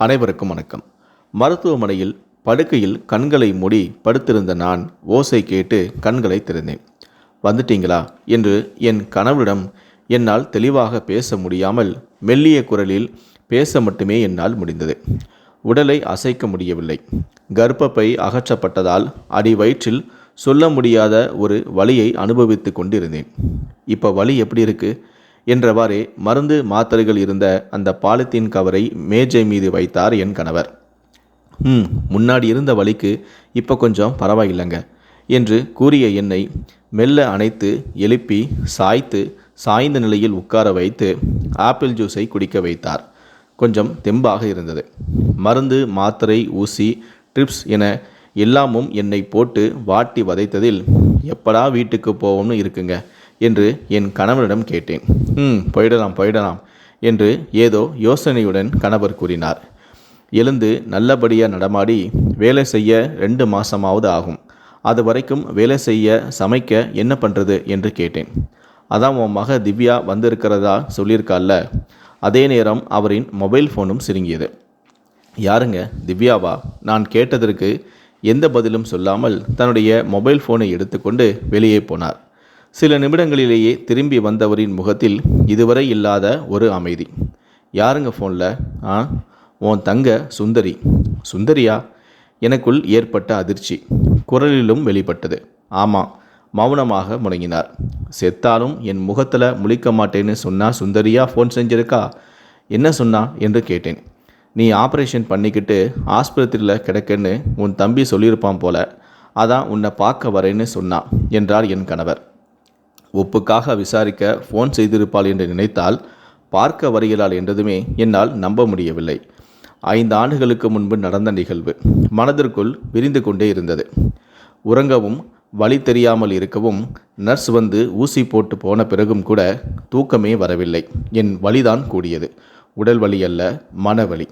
அனைவருக்கும் வணக்கம். மருத்துவமனையில் படுக்கையில் கண்களை மூடி படுத்திருந்த நான் ஓசை கேட்டு கண்களை திறந்தேன். வந்துட்டீங்களா? என்று என் கணவரிடம் என்னால் தெளிவாக பேச முடியாமல் மெல்லிய குரலில் பேச மட்டுமே என்னால் முடிந்தது. உடலை அசைக்க முடியவில்லை. கர்ப்பப்பை அகற்றப்பட்டதால் அடி வயிற்றில் சொல்ல முடியாத ஒரு வலியை அனுபவித்து கொண்டிருந்தேன். இப்போ வலி எப்படி இருக்கு? என்றவாறே மருந்து மாத்திரைகள் இருந்த அந்த பாலித்தீன் கவரை மேஜை மீது வைத்தார் என் கணவர். ம் முன்னாடி இருந்த வழிக்கு இப்போ கொஞ்சம் பரவாயில்லைங்க என்று கூறிய என்னை மெல்ல அணைத்து எழுப்பி சாய்த்து சாய்ந்த நிலையில் உட்கார வைத்து ஆப்பிள் ஜூஸை குடிக்க வைத்தார். கொஞ்சம் தெம்பாக இருந்தது. மருந்து மாத்திரை ஊசி ட்ரிப்ஸ் என எல்லாமும் என்னை போட்டு வாட்டி வதைத்ததில் எப்படா வீட்டுக்கு போவோம்னு இருக்குங்க. என்று என் கணவனிடம் கேட்டேன். ம் போயிடலாம் போயிடலாம் என்று ஏதோ யோசனையுடன் கணவர் கூறினார். எழுந்து நல்லபடியாக நடமாடி வேலை செய்ய ரெண்டு மாதமாவது ஆகும். அது வரைக்கும் வேலை செய்ய சமைக்க என்ன பண்ணுறது என்று கேட்டேன். அதான் உன் மக திவ்யா வந்திருக்கிறதா சொல்லியிருக்கால அதே நேரம் அவரின் மொபைல் ஃபோனும் சிறுங்கியது யாருங்க? திவ்யாவா? நான் கேட்டதற்கு எந்த பதிலும் சொல்லாமல் தன்னுடைய மொபைல் ஃபோனை எடுத்துக்கொண்டு வெளியே போனார். சில நிமிடங்களிலேயே திரும்பி வந்தவரின் முகத்தில் இதுவரை இல்லாத ஒரு அமைதி. யாருங்க ஃபோனில் ஆ? உன் தங்க சுந்தரி. சுந்தரியா? எனக்குள் ஏற்பட்ட அதிர்ச்சி குரலிலும் வெளிப்பட்டது. ஆமாம் மௌனமாக முடங்கினார் செத்தாலும் என் முகத்தில் முழிக்க மாட்டேன்னு சொன்னா சுந்தரியா ஃபோன் செஞ்சிருக்கா? என்ன சொன்னா என்று கேட்டேன். நீ ஆப்ரேஷன் பண்ணிக்கிட்டு ஆஸ்பத்திரியில் கிடக்குன்னு உன் தம்பி சொல்லியிருப்பான் போல. அதான் உன்னை பார்க்க வரேன்னு சொன்னான் என்றார் என் கணவர். ஒப்புக்காக விசாரிக்க ஃபோன் செய்திருப்பாள் என்று நினைத்தால் பார்க்க வருகிறாள் என்றதுமே என்னால் நம்ப முடியவில்லை. ஐந்து ஆண்டுகளுக்கு முன்பு நடந்த நிகழ்வு. மனதிற்குள் விரிந்து கொண்டே இருந்தது. உறங்கவும் வழி தெரியாமல் இருக்கவும் நர்ஸ் வந்து ஊசி போட்டு போன பிறகும் கூட தூக்கமே வரவில்லை. என் வலிதான் கூடியது. உடல் வலி அல்ல மனவலி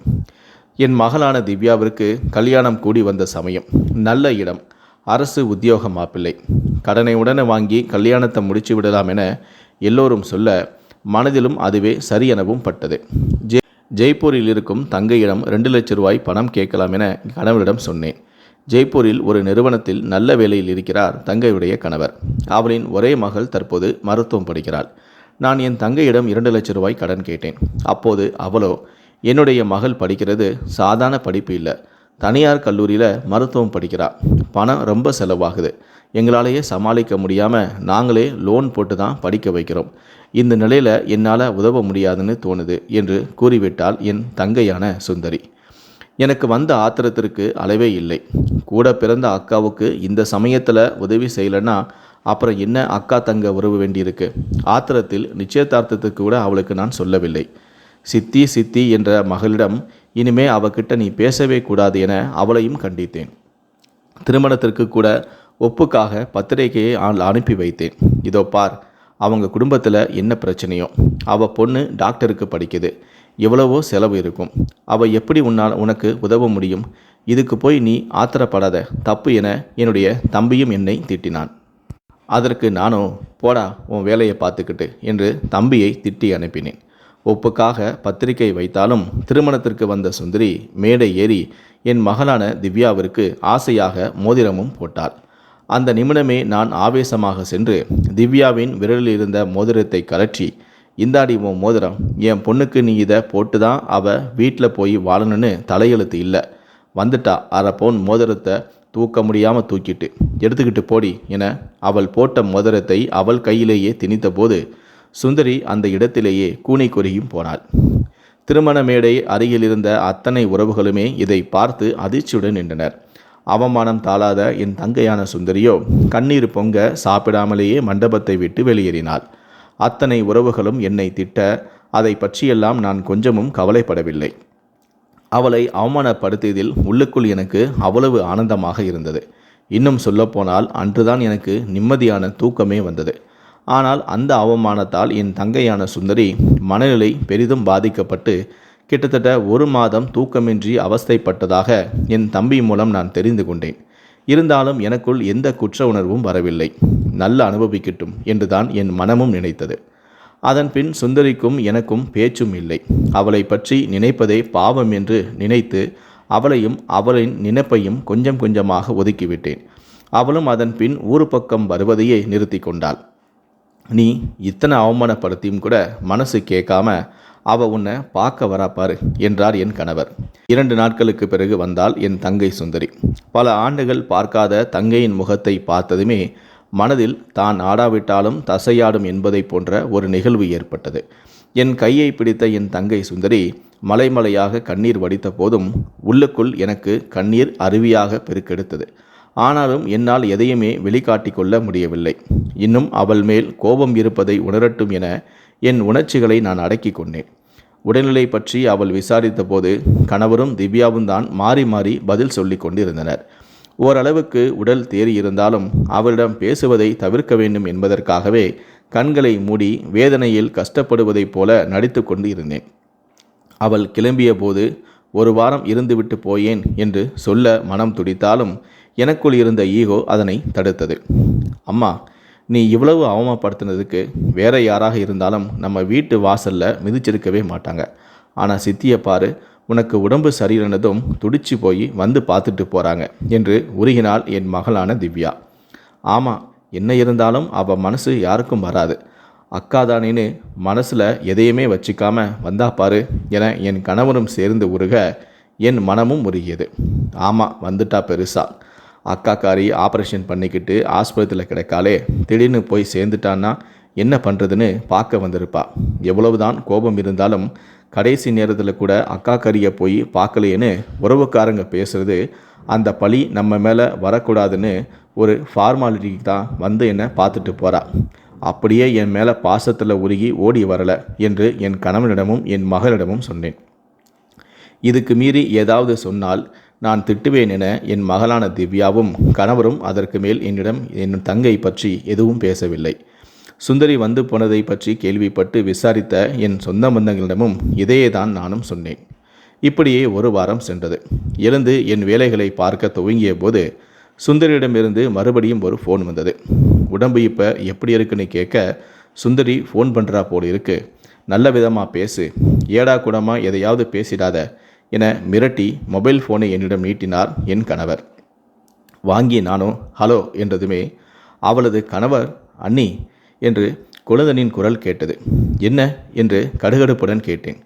என் மகளான திவ்யாவிற்கு கல்யாணம் கூடி வந்த சமயம். நல்ல இடம். அரசு உத்தியோக மாப்பிள்ளை. கடனை உடனே வாங்கி கல்யாணத்தை முடிச்சு விடலாம் என எல்லோரும் சொல்ல மனதிலும் அதுவே சரி எனவும் பட்டது. ஜெய் ஜெய்ப்பூரில் இருக்கும் தங்கையிடம் ரெண்டு லட்ச ரூபாய் பணம் கேட்கலாம் என கணவரிடம் சொன்னேன். ஜெய்ப்பூரில் ஒரு நிறுவனத்தில் நல்ல வேலையில் இருக்கிறார் தங்கையுடைய கணவர். அவளின் ஒரே மகள் தற்போது மருத்துவம் படிக்கிறாள். நான் என் தங்கையிடம் இரண்டு லட்ச ரூபாய் கடன் கேட்டேன். அப்போது அவளோ என்னுடைய மகள் படிக்கிறது சாதாரண படிப்பு இல்லை. தனியார் கல்லூரியில் மருத்துவம் படிக்கிறா பணம் ரொம்ப செலவாகுது. எங்களாலேயே சமாளிக்க முடியாமல் நாங்களே லோன் போட்டு தான் படிக்க வைக்கிறோம். இந்த நிலையில் என்னால் உதவ முடியாதுன்னு தோணுது என்று கூறிவிட்டால் என் தங்கையான சுந்தரி. எனக்கு வந்த ஆத்திரத்திற்கு அளவே இல்லை. கூட பிறந்த அக்காவுக்கு இந்த சமயத்தில் உதவி செய்யலைன்னா அப்புறம் என்ன அக்கா தங்க உறவு வேண்டியிருக்கு? ஆத்திரத்தில் நிச்சயதார்த்தத்துக்கு கூட அவளுக்கு நான் சொல்லவில்லை. சித்தி சித்தி என்ற மகளிடம் இனிமே அவகிட்ட நீ பேசவே கூடாது என அவளையும் கண்டித்தேன். திருமணத்திற்கு கூட ஒப்புக்காக பத்திரிகையை அனுப்பி வைத்தேன். இதோ பார் அவங்க குடும்பத்தில் என்ன பிரச்சனையோ. அவள் பொண்ணு டாக்டருக்கு படிக்குது. எவ்வளவோ செலவு இருக்கும். அவள் எப்படி உன்னால் உனக்கு உதவ முடியும்? இதுக்கு போய் நீ ஆத்திரப்படாத. தப்பு என என்னுடைய தம்பியும் என்னை திட்டினான். அதற்கு நானோ போடா உன் வேலையை பார்த்துக்கிட்டு என்று தம்பியை திட்டி அனுப்பினேன். ஒப்புக்காக பத்திரிகை வைத்தாலும் திருமணத்திற்கு வந்த சுந்தரி மேடை ஏறி என் மகளான திவ்யாவிற்கு ஆசையாக மோதிரமும் போட்டாள். அந்த நிமிடமே நான் ஆவேசமாக சென்று திவ்யாவின் விரலில் இருந்த மோதிரத்தை கலற்றி இந்தாடி உன் மோதிரம் என் பொண்ணுக்கு நீ இதை போட்டு தான் அவள் வீட்டில் போய் வாழணும்னு தலையெழுத்து இல்லை. வந்துட்டா அரை பவுன் மோதிரத்தை தூக்க முடியாமல் தூக்கிட்டு எடுத்துக்கிட்டு போடி என அவள் போட்ட மோதிரத்தை அவள் கையிலேயே திணித்தபோது சுந்தரி அந்த இடத்திலேயே கூனை குறுகியும் போனாள். திருமண மேடை அருகில் இருந்த அத்தனை உறவுகளுமே இதை பார்த்து அதிர்ச்சியுடன் நின்றனர். அவமானம் தாளாத என் தங்கையான சுந்தரியோ கண்ணீர் பொங்க சாப்பிடாமலேயே மண்டபத்தை விட்டு வெளியேறினாள். அத்தனை உறவுகளும் என்னை திட்ட அதை பற்றியெல்லாம் நான் கொஞ்சமும் கவலைப்படவில்லை. அவளை அவமானப்படுத்தியதில் உள்ளுக்குள் எனக்கு அவ்வளவு ஆனந்தமாக இருந்தது. இன்னும் சொல்லப்போனால் அன்றுதான் எனக்கு நிம்மதியான தூக்கமே வந்தது. ஆனால் அந்த அவமானத்தால் என் தங்கையான சுந்தரி மனநிலை பெரிதும் பாதிக்கப்பட்டு கிட்டத்தட்ட ஒரு மாதம் தூக்கமின்றி அவஸ்தைப்பட்டதாக என் தம்பி மூலம் நான் தெரிந்து கொண்டேன். இருந்தாலும் எனக்குள் எந்த குற்ற உணர்வும் வரவில்லை. நல்ல அனுபவிக்கட்டும் என்றுதான் என் மனமும் நினைத்தது. அதன் பின் சுந்தரிக்கும் எனக்கும் பேச்சும் இல்லை. அவளை பற்றி நினைப்பதே பாவம் என்று நினைத்து அவளையும் அவளின் நினைப்பையும் கொஞ்சம் கொஞ்சமாக ஒதுக்கிவிட்டேன். அவளும் அதன் பின் ஊரு பக்கம் வருவதையே நிறுத்தி கொண்டாள். நீ இத்தனை அவமானப்படுத்தியும் கூட மனசு கேட்காம அவ உன்னை பார்க்க வரா என்றார் என் கணவர். இரண்டு நாட்களுக்கு பிறகு வந்தால் என் தங்கை சுந்தரி. பல ஆண்டுகள் பார்க்காத தங்கையின் முகத்தை பார்த்ததுமே மனதில் தான் ஆடாவிட்டாலும் தசையாடும் என்பதை போன்ற ஒரு நிகழ்வு ஏற்பட்டது. என் கையை பிடித்த என் தங்கை சுந்தரி மலைமலையாக கண்ணீர் வடித்த போதும் உள்ளுக்குள் எனக்கு கண்ணீர் அருவியாக பெருக்கெடுத்தது. ஆனாலும் என்னால் எதையுமே வெளிக்காட்டி கொள்ள முடியவில்லை. இன்னும் அவள் மேல் கோபம் இருப்பதை உணரட்டும் என என் உணர்ச்சிகளை நான் அடக்கி கொண்டேன். உடல்நிலை பற்றி அவள் விசாரித்த போது கணவரும் திவ்யாவும் தான் மாறி மாறி பதில் சொல்லி கொண்டிருந்தனர். ஓரளவுக்கு உடல் தேறியிருந்தாலும் அவளிடம் பேசுவதை தவிர்க்க வேண்டும் என்பதற்காகவே கண்களை மூடி வேதனையில் கஷ்டப்படுவதைப் போல நடித்து கொண்டு இருந்தேன் அவள் கிளம்பிய போது ஒரு வாரம் இருந்துவிட்டு போயேன் என்று சொல்ல மனம் துடித்தாலும் எனக்குள் இருந்த ஈகோ அதனை தடுத்தது. அம்மா நீ இவ்வளவு அவமானப்படுத்தினதுக்கு வேற யாராக இருந்தாலும் நம்ம வீட்டு வாசலில் மிதிச்சிருக்கவே மாட்டாங்க. ஆனால் சித்தியை பாரு உனக்கு உடம்பு சரியில்லைனதும் துடிச்சு போய் வந்து பார்த்துட்டு போகிறாங்க என்று உருகினாள் என் மகளான திவ்யா. ஆமாம் என்ன இருந்தாலும் அவள் மனசு யாருக்கும் வராது. அக்காதானின்னு மனசில் எதையுமே வச்சுக்காம வந்தா பாரு என என் கணவனும் சேர்ந்து உருக என் மனமும் உருகியது. ஆமாம் வந்துட்டா பெருசா. அக்காக்காரி ஆப்ரேஷன் பண்ணிக்கிட்டு ஆஸ்பத்திரியில் கிடக்காலே திடீர்னு போய் சேர்ந்துட்டான்னா என்ன பண்ணுறதுன்னு பார்க்க வந்திருப்பா. எவ்வளவுதான் கோபம் இருந்தாலும் கடைசி நேரத்தில் கூட அக்கா கறியை போய் பார்க்கலையேன்னு உறவுக்காரங்க பேசுகிறது அந்த பழி நம்ம மேலே வரக்கூடாதுன்னு ஒரு ஃபார்மாலிட்டிக்கு தான் வந்து என்னை பார்த்துட்டு போகிறா அப்படியே என் மேலே பாசத்தில் உருகி ஓடி வரலை என்று என் கணவனிடமும் என் மகளிடமும் சொன்னேன். இதுக்கு மீறி ஏதாவது சொன்னால் நான் திட்டுவேன் என என் மகளான திவ்யாவும் கணவரும் அதற்கு மேல் என்னிடம் என் தங்கை பற்றி எதுவும் பேசவில்லை. சுந்தரி வந்து போனதை பற்றி கேள்விப்பட்டு விசாரித்த என் சொந்த பந்தங்களிடமும் இதையே தான் நானும் சொன்னேன். இப்படியே ஒரு வாரம் சென்றது. எழுந்து என் வேலைகளை பார்க்க துவங்கிய போது சுந்தரியிடமிருந்து மறுபடியும் ஒரு ஃபோன் வந்தது. உடம்பு இப்போ எப்படி இருக்குன்னு கேட்க சுந்தரி ஃபோன் பண்ணுறா போல் இருக்கு நல்ல விதமாக பேசு. ஏடா கூடமாக எதையாவது பேசிடாத. என மிரட்டி மொபைல் ஃபோனை என்னிடம் நீட்டினார் என் கணவர். வாங்கி நானும் ஹலோ என்றதுமே அவளது கணவர் அண்ணி என்று குலதனின் குரல் கேட்டது. என்ன? என்று கடுகடுப்புடன் கேட்டேன்.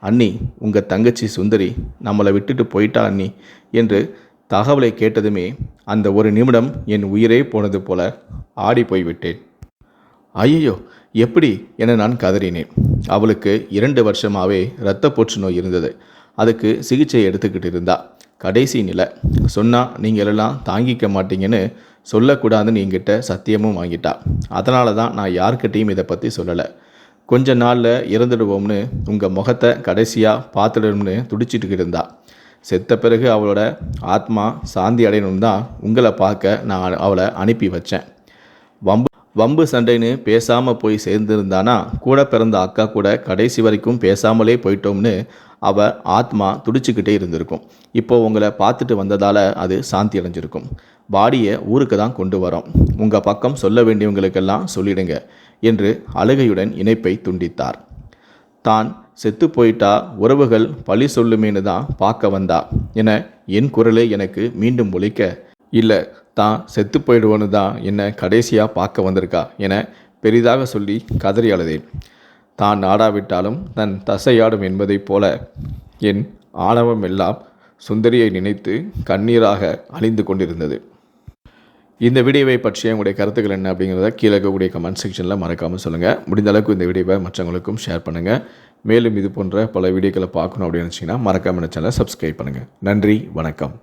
அண்ணி உங்கள் தங்கச்சி சுந்தரி நம்மளை விட்டுட்டு போயிட்டா அண்ணி? என்று தகவலை கேட்டதுமே அந்த ஒரு நிமிடம் என் உயிரே போனது போல ஆடி போய்விட்டேன். ஐயோ எப்படி? என நான் கதறினேன். அவளுக்கு இரண்டு வருஷமாகவே இரத்த புற்றுநோய் இருந்தது. அதுக்கு சிகிச்சை எடுத்துக்கிட்டு இருந்தா. கடைசி நிலை. சொன்னால் நீங்கள் எல்லாம் தாங்கிக்க மாட்டீங்கன்னு சொல்லக்கூடாதுன்னு என்கிட்ட சத்தியமும் வாங்கிட்டா. அதனால தான் நான் யார்கிட்டையும் இதை பற்றி சொல்லலை. கொஞ்ச நாளில் இறந்துடுவோம்னு உங்கள் முகத்தை கடைசியாக பார்த்துடணும்னு துடிச்சிட்டு இருந்தா. செத்த பிறகு அவளோட ஆத்மா சாந்தி அடையணும் தான் உங்களை பார்க்க நான் அவளை அனுப்பி வச்சேன். வம்பு வம்பு சண்டைன்னு பேசாமல் போய் சேர்ந்துருந்தானா கூட பிறந்த அக்கா கூட கடைசி வரைக்கும் பேசாமலே போயிட்டோம்னு அவள் ஆத்மா துடிச்சுக்கிட்டே இருந்திருக்கும். இப்போ உங்களை பார்த்துட்டு வந்ததால் அது சாந்தி அடைஞ்சிருக்கும். பாடியை ஊருக்கு தான் கொண்டு வரோம். உங்கள் பக்கம் சொல்ல வேண்டியவங்களுக்கெல்லாம் சொல்லிடுங்க என்று அழுகையுடன் இணைப்பை துண்டித்தார். தான் செத்து போயிட்டா உறவுகள் பழி சொல்லுமேனு தான் பார்க்க வந்தா என என் குரலே எனக்கு மீண்டும் ஒழிக்க இல்லை தான் செத்து போயிடுவோன்னு தான் என்னை கடைசியாக பார்க்க வந்திருக்கா என பெரிதாக சொல்லி கதறி அழுதேன். தான் ஆடாவிட்டாலும் தன் தசையாடும் என்பதைப் போல என் ஆணவம் எல்லாம் சுந்தரியை நினைத்து கண்ணீராக அழிந்து கொண்டிருந்தது. இந்த வீடியோவை பற்றிய உங்களுடைய கருத்துக்கள் என்ன அப்படிங்கிறத கீழே இருக்கக்கூடிய கமெண்ட் செக்ஷனில் மறக்காமல் சொல்லுங்கள் முடிந்த அளவுக்கு இந்த வீடியோவை மற்றவங்களுக்கும் ஷேர் பண்ணுங்கள் மேலும் இது போன்ற பல வீடியோக்களை பார்க்கணும் அப்படின்னு நினச்சிங்கன்னா மறக்காமல் சேனலை சப்ஸ்கிரைப் பண்ணுங்கள் நன்றி வணக்கம்.